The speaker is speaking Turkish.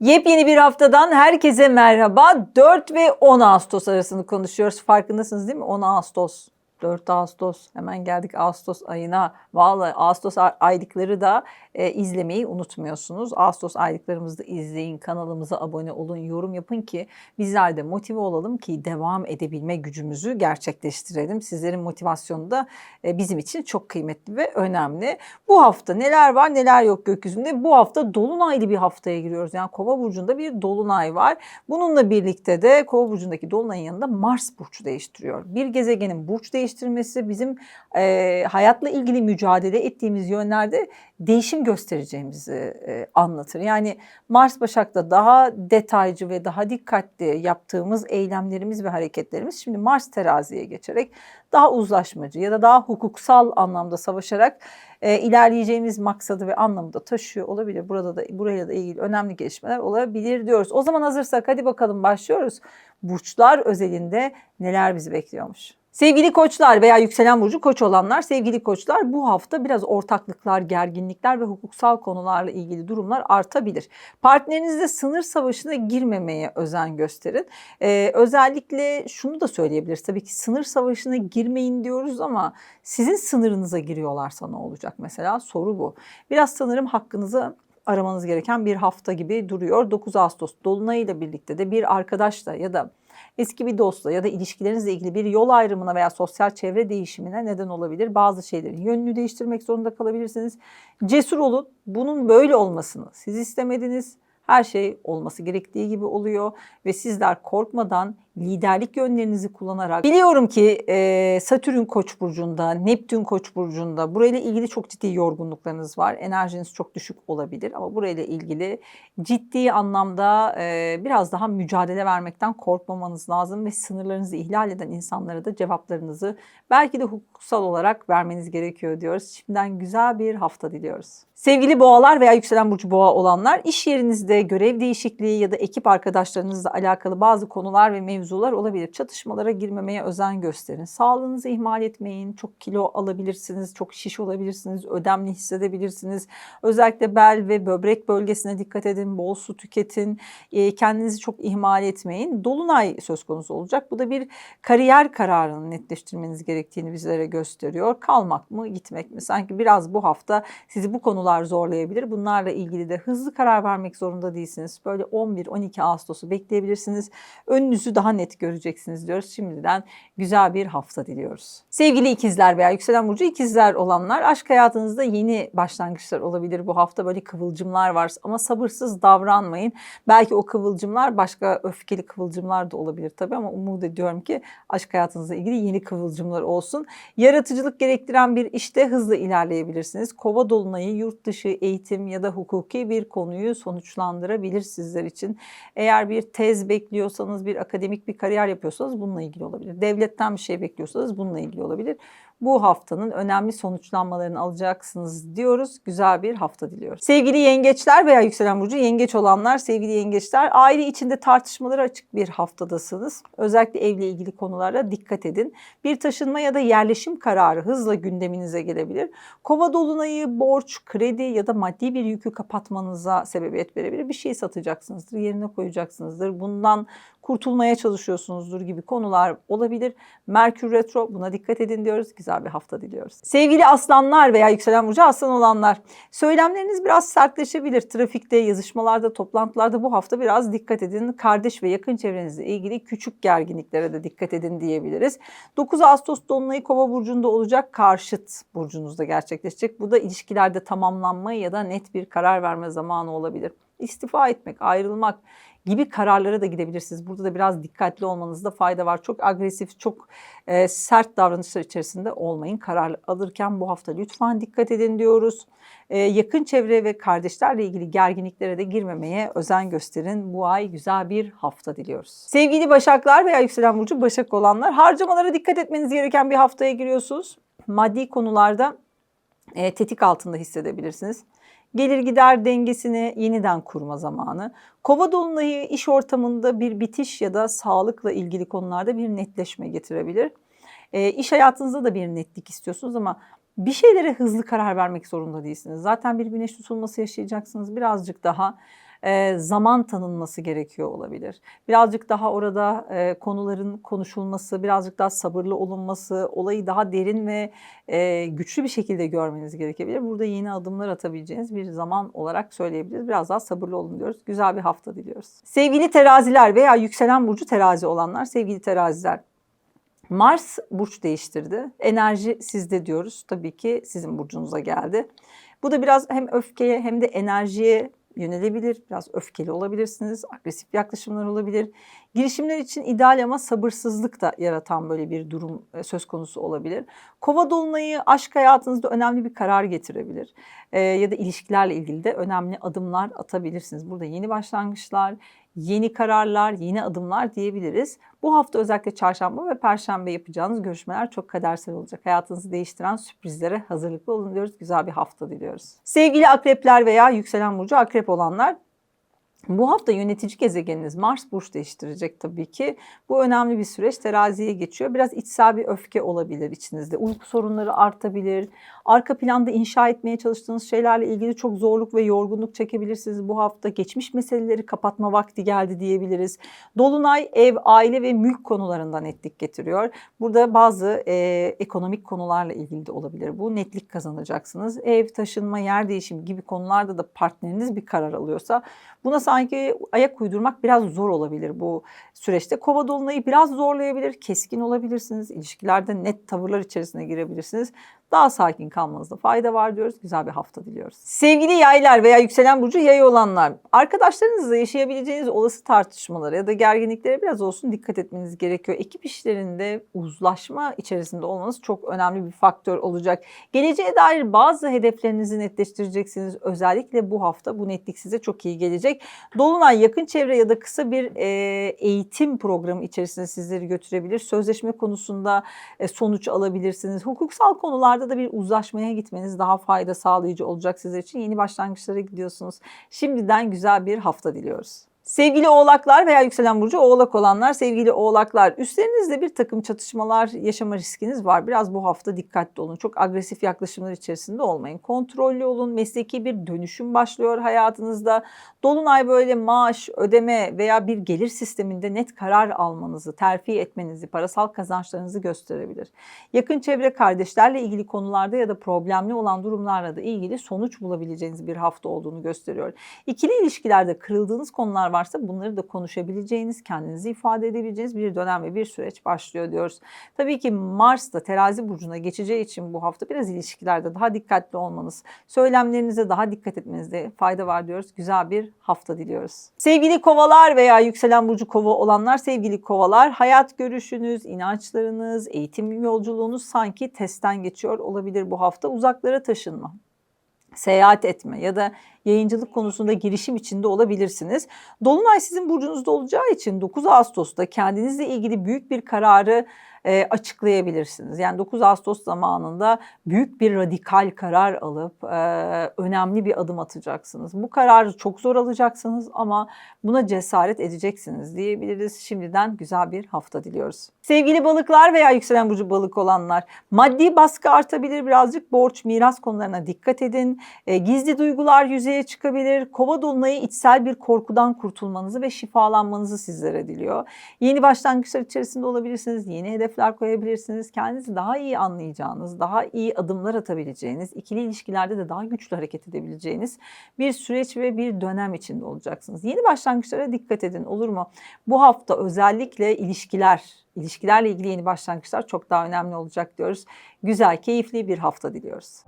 Yepyeni bir haftadan herkese merhaba. 4 ve 10 Ağustos arasını konuşuyoruz. Farkındasınız değil mi? 10 Ağustos. 4 Ağustos hemen geldik Ağustos ayına. Vallahi Ağustos ay- aylıkları da e, izlemeyi unutmuyorsunuz. Ağustos aylıklarımızı da izleyin, kanalımıza abone olun, yorum yapın ki bizler de motive olalım ki devam edebilme gücümüzü gerçekleştirelim. Sizlerin motivasyonu da e, bizim için çok kıymetli ve önemli. Bu hafta neler var neler yok gökyüzünde. Bu hafta dolunaylı bir haftaya giriyoruz. Yani Kova burcunda bir dolunay var. Bununla birlikte de Kova burcundaki dolunayın yanında Mars burç değiştiriyor. Bir gezegenin burç değiştirmesi bizim e, hayatla ilgili mücadele ettiğimiz yönlerde değişim göstereceğimizi e, anlatır. Yani Mars Başak'ta daha detaycı ve daha dikkatli yaptığımız eylemlerimiz ve hareketlerimiz şimdi Mars teraziye geçerek daha uzlaşmacı ya da daha hukuksal anlamda savaşarak e, ilerleyeceğimiz maksadı ve anlamı da taşıyor olabilir. Burada da burayla da ilgili önemli gelişmeler olabilir diyoruz. O zaman hazırsak hadi bakalım başlıyoruz. Burçlar özelinde neler bizi bekliyormuş? Sevgili koçlar veya yükselen burcu koç olanlar, sevgili koçlar bu hafta biraz ortaklıklar, gerginlikler ve hukuksal konularla ilgili durumlar artabilir. Partnerinizle sınır savaşına girmemeye özen gösterin. Ee, özellikle şunu da söyleyebiliriz. Tabii ki sınır savaşına girmeyin diyoruz ama sizin sınırınıza giriyorlarsa ne olacak mesela? Soru bu. Biraz sanırım hakkınızı aramanız gereken bir hafta gibi duruyor. 9 Ağustos Dolunay'ıyla birlikte de bir arkadaşla ya da eski bir dostla ya da ilişkilerinizle ilgili bir yol ayrımına veya sosyal çevre değişimine neden olabilir. Bazı şeylerin yönünü değiştirmek zorunda kalabilirsiniz. Cesur olun. Bunun böyle olmasını siz istemediniz. Her şey olması gerektiği gibi oluyor ve sizler korkmadan liderlik yönlerinizi kullanarak biliyorum ki e, Satürn Koç burcunda, Neptün Koç burcunda burayla ilgili çok ciddi yorgunluklarınız var. Enerjiniz çok düşük olabilir ama burayla ilgili ciddi anlamda e, biraz daha mücadele vermekten korkmamanız lazım ve sınırlarınızı ihlal eden insanlara da cevaplarınızı belki de hukuksal olarak vermeniz gerekiyor diyoruz. Şimdiden güzel bir hafta diliyoruz. Sevgili boğalar veya yükselen burcu boğa olanlar iş yerinizde görev değişikliği ya da ekip arkadaşlarınızla alakalı bazı konular ve mevzular olabilir. Çatışmalara girmemeye özen gösterin. Sağlığınızı ihmal etmeyin. Çok kilo alabilirsiniz, çok şiş olabilirsiniz, ödemli hissedebilirsiniz. Özellikle bel ve böbrek bölgesine dikkat edin, bol su tüketin, e, kendinizi çok ihmal etmeyin. Dolunay söz konusu olacak. Bu da bir kariyer kararını netleştirmeniz gerektiğini bizlere gösteriyor. Kalmak mı, gitmek mi? Sanki biraz bu hafta sizi bu konular zorlayabilir. Bunlarla ilgili de hızlı karar vermek zorunda değilsiniz. Böyle 11-12 Ağustos'u bekleyebilirsiniz. Önünüzü daha net göreceksiniz diyoruz. Şimdiden güzel bir hafta diliyoruz. Sevgili ikizler veya yükselen burcu ikizler olanlar aşk hayatınızda yeni başlangıçlar olabilir bu hafta. Böyle kıvılcımlar var ama sabırsız davranmayın. Belki o kıvılcımlar başka öfkeli kıvılcımlar da olabilir tabii ama umut ediyorum ki aşk hayatınızla ilgili yeni kıvılcımlar olsun. Yaratıcılık gerektiren bir işte hızlı ilerleyebilirsiniz. Kova dolunayı yurt dışı eğitim ya da hukuki bir konuyu sonuçlandırabilir sizler için. Eğer bir tez bekliyorsanız, bir akademik bir kariyer yapıyorsanız bununla ilgili olabilir. Devletten bir şey bekliyorsanız bununla ilgili olabilir. Bu haftanın önemli sonuçlanmalarını alacaksınız diyoruz. Güzel bir hafta diliyoruz. Sevgili yengeçler veya yükselen burcu yengeç olanlar, sevgili yengeçler aile içinde tartışmalara açık bir haftadasınız. Özellikle evle ilgili konulara dikkat edin. Bir taşınma ya da yerleşim kararı hızla gündeminize gelebilir. Kova dolunayı borç, kredi ya da maddi bir yükü kapatmanıza sebebiyet verebilir. Bir şey satacaksınızdır, yerine koyacaksınızdır. Bundan kurtulmaya çalışıyorsunuzdur gibi konular olabilir. Merkür Retro buna dikkat edin diyoruz. Güzel bir hafta diliyoruz. Sevgili aslanlar veya yükselen burcu aslan olanlar söylemleriniz biraz sertleşebilir. Trafikte, yazışmalarda, toplantılarda bu hafta biraz dikkat edin. Kardeş ve yakın çevrenizle ilgili küçük gerginliklere de dikkat edin diyebiliriz. 9 Ağustos Dolunay'ı Kova burcunda olacak. Karşıt burcunuzda gerçekleşecek. Bu da ilişkilerde tamamlanma ya da net bir karar verme zamanı olabilir. İstifa etmek, ayrılmak, gibi kararlara da gidebilirsiniz. Burada da biraz dikkatli olmanızda fayda var. Çok agresif, çok e, sert davranışlar içerisinde olmayın. Karar alırken bu hafta lütfen dikkat edin diyoruz. E, yakın çevre ve kardeşlerle ilgili gerginliklere de girmemeye özen gösterin. Bu ay güzel bir hafta diliyoruz. Sevgili Başaklar veya yükselen burcu Başak olanlar harcamalara dikkat etmeniz gereken bir haftaya giriyorsunuz. Maddi konularda e, tetik altında hissedebilirsiniz. Gelir gider dengesini yeniden kurma zamanı. Kova dolunayı iş ortamında bir bitiş ya da sağlıkla ilgili konularda bir netleşme getirebilir. E, iş hayatınızda da bir netlik istiyorsunuz ama bir şeylere hızlı karar vermek zorunda değilsiniz. Zaten bir güneş tutulması yaşayacaksınız. Birazcık daha e, zaman tanınması gerekiyor olabilir. Birazcık daha orada e, konuların konuşulması, birazcık daha sabırlı olunması, olayı daha derin ve e, güçlü bir şekilde görmeniz gerekebilir. Burada yeni adımlar atabileceğiniz bir zaman olarak söyleyebiliriz. Biraz daha sabırlı olun diyoruz. Güzel bir hafta diliyoruz. Sevgili teraziler veya yükselen burcu terazi olanlar, sevgili teraziler. Mars burç değiştirdi. Enerji sizde diyoruz. Tabii ki sizin burcunuza geldi. Bu da biraz hem öfkeye hem de enerjiye yönelebilir. Biraz öfkeli olabilirsiniz. Agresif yaklaşımlar olabilir. Girişimler için ideal ama sabırsızlık da yaratan böyle bir durum e, söz konusu olabilir. Kova dolunayı aşk hayatınızda önemli bir karar getirebilir. Ee, ya da ilişkilerle ilgili de önemli adımlar atabilirsiniz. Burada yeni başlangıçlar, yeni kararlar, yeni adımlar diyebiliriz. Bu hafta özellikle çarşamba ve perşembe yapacağınız görüşmeler çok kadersel olacak. Hayatınızı değiştiren sürprizlere hazırlıklı olun diyoruz. Güzel bir hafta diliyoruz. Sevgili akrepler veya yükselen burcu akrep olanlar bu hafta yönetici gezegeniniz Mars burç değiştirecek tabii ki. Bu önemli bir süreç. Teraziye geçiyor. Biraz içsel bir öfke olabilir içinizde. Uyku sorunları artabilir. Arka planda inşa etmeye çalıştığınız şeylerle ilgili çok zorluk ve yorgunluk çekebilirsiniz. Bu hafta geçmiş meseleleri kapatma vakti geldi diyebiliriz. Dolunay ev, aile ve mülk konularından netlik getiriyor. Burada bazı e, ekonomik konularla ilgili de olabilir. Bu netlik kazanacaksınız. Ev, taşınma, yer değişimi gibi konularda da partneriniz bir karar alıyorsa buna sanki ayak uydurmak biraz zor olabilir bu süreçte. Kova dolunayı biraz zorlayabilir, keskin olabilirsiniz. İlişkilerde net tavırlar içerisine girebilirsiniz. Daha sakin kalmanızda fayda var diyoruz. Güzel bir hafta diliyoruz. Sevgili yaylar veya yükselen burcu yay olanlar, arkadaşlarınızla yaşayabileceğiniz olası tartışmalara ya da gerginliklere biraz olsun dikkat etmeniz gerekiyor. Ekip işlerinde uzlaşma içerisinde olmanız çok önemli bir faktör olacak. Geleceğe dair bazı hedeflerinizi netleştireceksiniz. Özellikle bu hafta bu netlik size çok iyi gelecek. Dolunay yakın çevre ya da kısa bir e, eğitim programı içerisinde sizleri götürebilir. Sözleşme konusunda e, sonuç alabilirsiniz. Hukuksal konularda da bir uzlaşmaya gitmeniz daha fayda sağlayıcı olacak sizler için. Yeni başlangıçlara gidiyorsunuz. Şimdiden güzel bir hafta diliyoruz. Sevgili oğlaklar veya yükselen burcu oğlak olanlar, sevgili oğlaklar üstlerinizde bir takım çatışmalar yaşama riskiniz var. Biraz bu hafta dikkatli olun. Çok agresif yaklaşımlar içerisinde olmayın. Kontrollü olun. Mesleki bir dönüşüm başlıyor hayatınızda. Dolunay böyle maaş, ödeme veya bir gelir sisteminde net karar almanızı, terfi etmenizi, parasal kazançlarınızı gösterebilir. Yakın çevre kardeşlerle ilgili konularda ya da problemli olan durumlarla da ilgili sonuç bulabileceğiniz bir hafta olduğunu gösteriyor. İkili ilişkilerde kırıldığınız konular varsa bunları da konuşabileceğiniz, kendinizi ifade edebileceğiniz bir dönem ve bir süreç başlıyor diyoruz. Tabii ki Mars da terazi burcuna geçeceği için bu hafta biraz ilişkilerde daha dikkatli olmanız, söylemlerinize daha dikkat etmenizde fayda var diyoruz. Güzel bir hafta diliyoruz. Sevgili kovalar veya yükselen burcu kova olanlar, sevgili kovalar, hayat görüşünüz, inançlarınız, eğitim yolculuğunuz sanki testten geçiyor olabilir bu hafta. Uzaklara taşınma, seyahat etme ya da yayıncılık konusunda girişim içinde olabilirsiniz. Dolunay sizin burcunuzda olacağı için 9 Ağustos'ta kendinizle ilgili büyük bir kararı e, açıklayabilirsiniz. Yani 9 Ağustos zamanında büyük bir radikal karar alıp e, önemli bir adım atacaksınız. Bu kararı çok zor alacaksınız ama buna cesaret edeceksiniz diyebiliriz. Şimdiden güzel bir hafta diliyoruz. Sevgili balıklar veya yükselen burcu balık olanlar maddi baskı artabilir birazcık borç miras konularına dikkat edin. E, gizli duygular yüzeye çıkabilir. Kova dolunayı içsel bir korkudan kurtulmanızı ve şifalanmanızı sizlere diliyor. Yeni başlangıçlar içerisinde olabilirsiniz. Yeni hedefler koyabilirsiniz. Kendinizi daha iyi anlayacağınız, daha iyi adımlar atabileceğiniz, ikili ilişkilerde de daha güçlü hareket edebileceğiniz bir süreç ve bir dönem içinde olacaksınız. Yeni başlangıçlara dikkat edin olur mu? Bu hafta özellikle ilişkiler, ilişkilerle ilgili yeni başlangıçlar çok daha önemli olacak diyoruz. Güzel, keyifli bir hafta diliyoruz.